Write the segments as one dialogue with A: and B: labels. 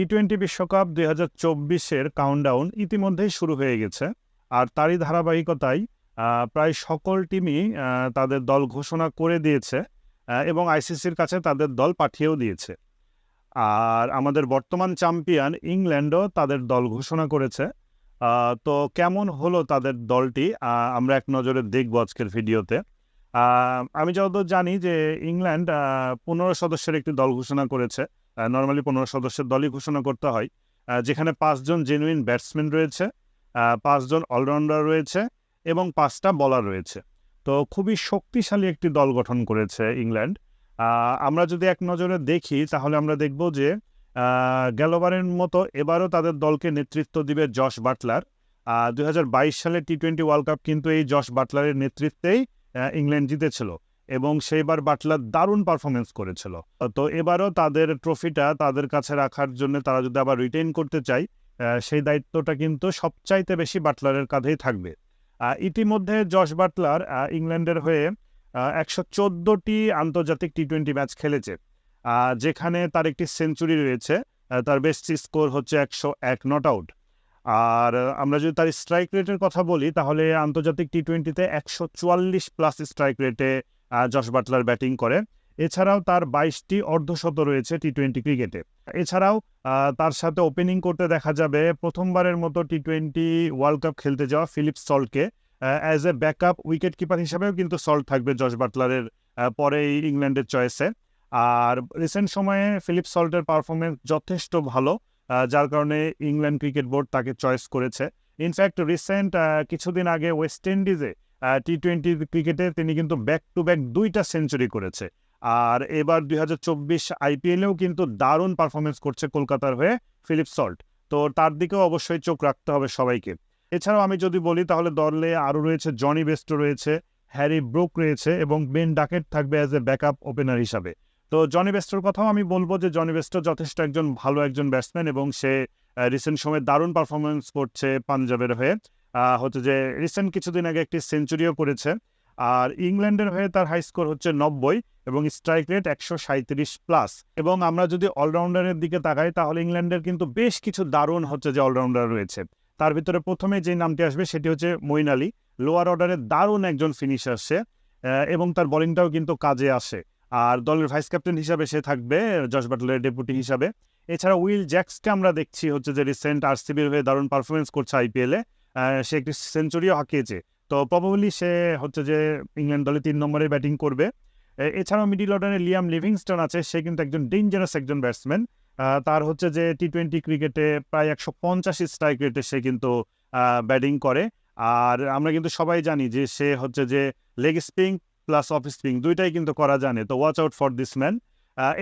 A: T twenty বিশ্বকাপ দুই হাজার চব্বিশের কাউন্টডাউন ইতিমধ্যেই শুরু হয়ে গেছে। আর তারই ধারাবাহিকতায় প্রায় সকল টিমই তাদের দল ঘোষণা করে দিয়েছে এবং আইসিসির কাছে তাদের দল পাঠিয়েও দিয়েছে। আর আমাদের বর্তমান চ্যাম্পিয়ন ইংল্যান্ডও তাদের দল ঘোষণা করেছে। তো কেমন হলো তাদের দলটি? আমরা এক নজরে দেখব আজকের ভিডিওতে। আমি যতদূর জানি যে ইংল্যান্ড পনেরো সদস্যের একটি দল ঘোষণা করেছে। নর্মালি পনেরো সদস্যের দলই ঘোষণা করতে হয়। যেখানে পাঁচজন জেনুইন ব্যাটসম্যান রয়েছে পাঁচজন অলরাউন্ডার রয়েছে এবং পাঁচটা বলার রয়েছে। তো খুবই শক্তিশালী একটি দল গঠন করেছে ইংল্যান্ড। আমরা যদি এক নজরে দেখি, তাহলে আমরা দেখব যে গেলবারের মতো এবারও তাদের দলকে নেতৃত্ব দিবে জশ বাটলার। দুই সালে টি টোয়েন্টি ওয়ার্ল্ড কাপ কিন্তু এই জশ বাটলারের নেতৃত্বেই ইংল্যান্ড জিতেছিল। এবং সেইবার বাটলার দারুণ পারফরমেন্স করেছিল। তো এবারও তাদের ট্রফিটা তাদের কাছে রাখার জন্য তারা যদি আবার রিটেইন করতে চায় সেই দায়িত্বটা কিন্তু সবচাইতে বেশি বাটলারের কাঁধেই থাকবে। ইতিমধ্যে জশ বাটলার ইংল্যান্ডের হয়ে একশো চোদ্দোটি আন্তর্জাতিক টি টোয়েন্টি ম্যাচ খেলেছে। যেখানে তার একটি সেঞ্চুরি রয়েছে তার বেস্ট স্কোর হচ্ছে একশো এক নট আউট আর আমরা যদি তার স্ট্রাইক রেটের কথা বলি, তাহলে আন্তর্জাতিক টি টোয়েন্টিতে একশো চুয়াল্লিশ প্লাস স্ট্রাইক রেটে জশ বাটলার ব্যাটিং করে এছাড়াও তার বাইশটি অর্ধশত রয়েছে টি টোয়েন্টি ক্রিকেটে। এছাড়াও তার সাথে ওপেনিং করতে দেখা যাবে প্রথমবারের মতো টি টোয়েন্টি ওয়ার্ল্ড কাপ খেলতে যাওয়া Philip সল্টকে। As a backup wicket keeper হিসাবেও কিন্তু সল্ট থাকবে জশ বাটলারের পরেই ইংল্যান্ডের চয়েসে আর রিসেন্ট সময়ে ফিলিপ সল্টের পারফরমেন্স যথেষ্ট ভালো যার কারণে ইংল্যান্ড ক্রিকেট বোর্ড তাকে চয়েস করেছে। ইনফ্যাক্ট রিসেন্ট কিছুদিন আগে ওয়েস্ট ইন্ডিজে টি টোয়েন্টি ক্রিকেটে তিনি কিন্তু ব্যাক টু ব্যাক দুইটা সেঞ্চুরি করেছে। আর এবার দুই হাজার চব্বিশ আইপিএলেও কিন্তু দারুণ পারফরমেন্স করছে কলকাতার হয়ে ফিলিপ সল্ট তো তার দিকেও অবশ্যই চোখ রাখতে হবে সবাইকে। এছাড়াও আমি যদি বলি, তাহলে দলে আরও রয়েছে জনি বেস্টো রয়েছে হ্যারি ব্রুক রয়েছে এবং বেন ডাকেট থাকবে অ্যাজ এ ব্যাকআপ ওপেনার হিসাবে। তো জনি বেস্টোর কথাও আমি বলব যে জনি বেস্টো যথেষ্ট একজন ভালো একজন ব্যাটসম্যান এবং সে রিসেন্ট সময়ে দারুণ পারফরমেন্স করছে পাঞ্জাবের হয়ে। হচ্ছে যে রিসেন্ট কিছুদিন আগে একটি সেঞ্চুরিও করেছে আর ইংল্যান্ডের হয়ে তার হাই স্কোর হচ্ছে নব্বই এবং স্ট্রাইক রেট একশো সাঁত্রিশ প্লাস এবং আমরা যদি অলরাউন্ডারের দিকে তাকাই, তাহলে ইংল্যান্ডের কিন্তু বেশ কিছু দারুণ হচ্ছে যে অলরাউন্ডার রয়েছে। তার ভিতরে প্রথমে যে নামটি আসবে, সেটি হচ্ছে মইন আলী। লোয়ার অর্ডারে দারুণ একজন ফিনিশার সে এবং তার বোলিংটাও কিন্তু কাজে আসে। আর দলের ভাইস ক্যাপ্টেন হিসাবে সে থাকবে জশ বাটলের ডেপুটি হিসাবে। এছাড়া উইল জ্যাক্সকে আমরা দেখছি হচ্ছে যে রিসেন্ট আরসিবির হয়ে দারুণ পারফরমেন্স করছে আইপিএলে সে একটি সেঞ্চুরিও হাঁকিয়েছে। তো প্রবাবলি সে হচ্ছে যে ইংল্যান্ড দলে তিন নম্বরে ব্যাটিং করবে। এছাড়াও মিডিল অর্ডারে লিয়াম লিভিংস্টন আছে। সে কিন্তু একজন ডেঞ্জারাস একজন ব্যাটসম্যান তার হচ্ছে যে টি টোয়েন্টি ক্রিকেটে প্রায় একশো পঞ্চাশ স্ট্রাইক রেটে সে কিন্তু ব্যাটিং করে। আর আমরা কিন্তু সবাই জানি যে সে হচ্ছে যে leg spin plus off spin দুইটাই কিন্তু করা জানে। তো watch out for this man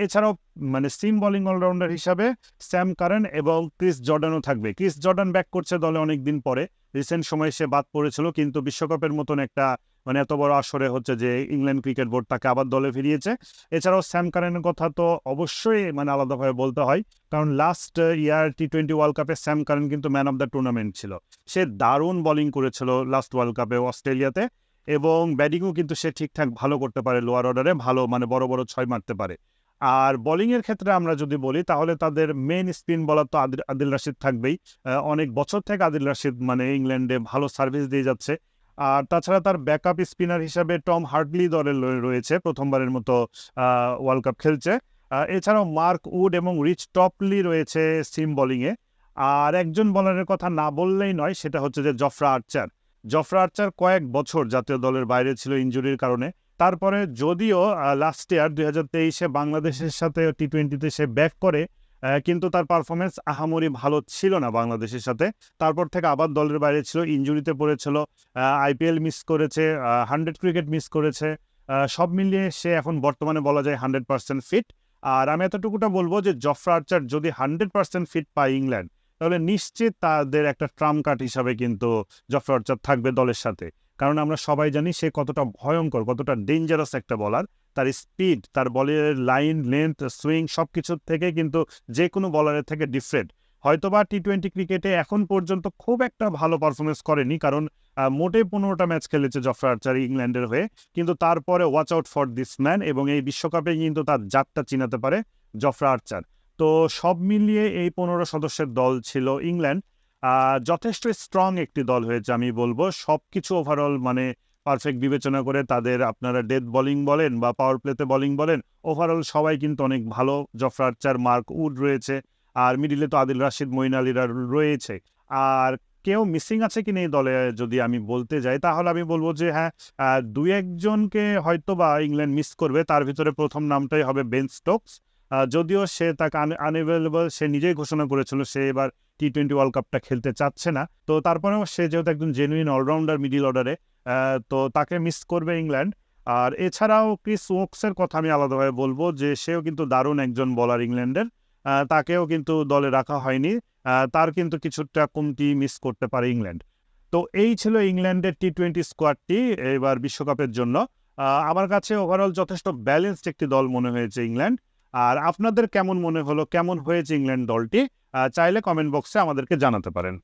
A: এছাড়াও মানে সিম বোলিং অলরাউন্ডার হিসাবে স্যাম কারেন এবং ক্রিস জর্ডানও থাকবে। ক্রিস জর্ডান ব্যাক করছে দলে অনেক দিন পরে। রিসেন্ট সময়ে সে বাদ পড়েছিল, কিন্তু বিশ্বকাপের মতন একটা মানে এত বড় আসরে হচ্ছে যে ইংল্যান্ড ক্রিকেট বোর্ড তাকে আবার দলে ফিরিয়েছে। এছাড়াও স্যাম কারেনের কথা তো অবশ্যই মানে আলাদাভাবে বলতে হয়, কারণ last year T twenty world কাপে স্যাম কারেন কিন্তু ম্যান অফ দ্য টুর্নামেন্ট ছিল। সে দারুণ বোলিং করেছিল লাস্ট ওয়ার্ল্ড কাপে অস্ট্রেলিয়াতে এবং ব্যাটিংও কিন্তু সে ঠিকঠাক ভালো করতে পারে লোয়ার অর্ডারে ভালো মানে বড় বড় ছয় মারতে পারে। আর বোলিংয়ের ক্ষেত্রে আমরা যদি বলি, তাহলে তাদের মেন স্পিন বলার তো আদিল আদিল রাশিদ থাকবেই। অনেক বছর থেকে আদিল রাশিদ মানে ইংল্যান্ডে ভালো সার্ভিস দিয়ে যাচ্ছে। আর তাছাড়া তার ব্যাকআপ স্পিনার হিসাবে টম হার্ডলি দলের রয়েছে, প্রথমবারের মতো ওয়ার্ল্ড কাপ খেলছে। এছাড়াও মার্ক উড এবং রিচ টপলি রয়েছে সিম বোলিংয়ে আর একজন বলারের কথা না বললেই নয়, সেটা হচ্ছে যে জফরা আর্চার জফরা আর্চার কয়েক বছর জাতীয় দলের বাইরে ছিল ইনজুরির কারণে। তারপরে যদিও লাস্ট ইয়ার দুই হাজার তেইশে বাংলাদেশের সাথে টি টোয়েন্টিতে সে ব্যাক করে কিন্তু তার পারফরমেন্স আহামরি ভালো ছিল না বাংলাদেশের সাথে। তারপর থেকে আবার দলের বাইরে ছিল ইঞ্জুরিতে পড়েছিল আইপিএল মিস করেছে হান্ড্রেড ক্রিকেট মিস করেছে সব মিলিয়ে সে এখন বর্তমানে বলা যায় হান্ড্রেড পার্সেন্ট ফিট আর আমি এতটুকুটা বলব যে জফরা আর্চার যদি হান্ড্রেড পার্সেন্ট ফিট পায় ইংল্যান্ড, তাহলে নিশ্চিত তাদের একটা ট্রাম কার্ড হিসাবে কিন্তু জফরা আর্চার থাকবে দলের সাথে। কারণ আমরা সবাই জানি সে কতটা ভয়ঙ্কর, কতটা ডেঞ্জারাস একটা বলার তার স্পিড তার বলের লাইন লেন্থ সুইং সব কিছুর থেকে কিন্তু যে কোনো বলারের থেকে ডিফারেন্ট হয়তোবা টি টোয়েন্টি ক্রিকেটে এখন পর্যন্ত খুব একটা ভালো পারফরমেন্স করেনি কারণ মোটে পনেরোটা ম্যাচ খেলেছে জফরা আর্চার ইংল্যান্ডের হয়ে। কিন্তু তারপরে watch out for this man এবং এই বিশ্বকাপে কিন্তু তার জাতটা চিনাতে পারে জফরা আর্চার তো সব মিলিয়ে এই পনেরো সদস্যের দল ছিল ইংল্যান্ড। যথেষ্ট স্ট্রং একটি দল হয়েছে, আমি বলব। সব কিছু ওভারঅল মানে পারফেক্ট বিবেচনা করে তাদের আপনারা ডেথ বোলিং বলেন বা পাওয়ার প্লেতে বলিং বলেন ওভারঅল সবাই কিন্তু অনেক ভালো। জফর আর্চার মার্ক উড রয়েছে, আর মিডিলে তো আদিল রাশিদ মইন আলীরা রয়েছে। আর কেউ মিসিং আছে কিনা এই দলে যদি আমি বলতে যাই, তাহলে আমি বলব যে হ্যাঁ দুই একজনকে হয়তো বা ইংল্যান্ড মিস করবে, তার ভিতরে প্রথম নামটাই হবে বেন স্টোকস যদিও সে তাকে আনএভেলেবল সে নিজেই ঘোষণা করেছিল সে এবার টি টোয়েন্টি ওয়ার্ল্ড কাপটা খেলতে চাচ্ছে না। তো তারপরেও সে যেহেতু একজন জেনুইন অলরাউন্ডার মিডিল অর্ডারে তো তাকে মিস করবে ইংল্যান্ড। আর এছাড়াও ক্রিস ওকসের কথা আমি আলাদাভাবে বলব যে, সেও কিন্তু দারুণ একজন বলার ইংল্যান্ডের। তাকেও কিন্তু দলে রাখা হয়নি। তার কিন্তু কিছুটা কমতি মিস করতে পারে ইংল্যান্ড। তো এই ছিল ইংল্যান্ডের টি টোয়েন্টি স্কোয়াডটি এবার বিশ্বকাপের জন্য। আমার কাছে ওভারঅল যথেষ্ট ব্যালেন্সড একটি দল মনে হয়েছে ইংল্যান্ড। আর আপনাদের কেমন মনে হলো, কেমন হয়েছে ইংল্যান্ড দলটি চাইলে কমেন্ট বক্সে আমাদেরকে জানাতে পারেন।